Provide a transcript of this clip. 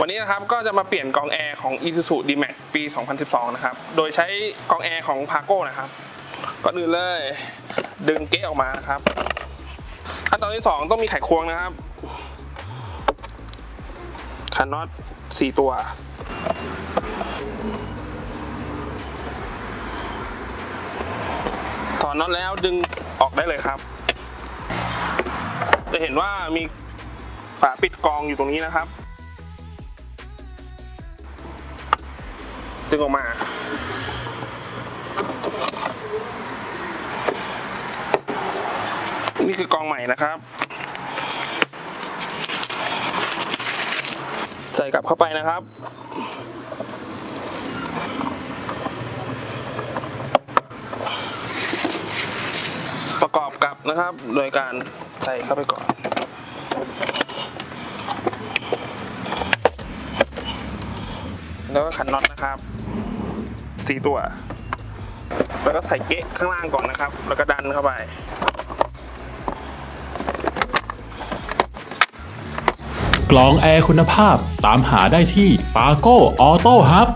วันนี้นะครับก็จะมาเปลี่ยนกองแอร์ของ Isuzu D-Max ปี 2012 นะครับ โดยใช้กองแอร์ของ Pago นะครับก่อนอื่นเลย ดึงเก๊ออกมาครับ ขั้นตอนที่ 2 ต้องมีไขควงนะครับขันน็อต4 ตัว ถอนน็อตแล้วดึงออกได้เลยครับ จะเห็นว่ามีฝาปิดกองอยู่ตรงนี้นะครับ ดึงออกมา นี่คือกองใหม่นะครับ ใส่กลับเข้าไปนะครับประกอบกับนะครับ โดยการใส่เข้าไปก่อน แล้วก็ขันน็อตนะครับสี่ตัว แล้วก็ใส่เกะข้างล่างก่อนนะครับ แล้วก็ดันเข้าไป กล่องแอร์คุณภาพตามหาได้ที่ p a g o Auto Hub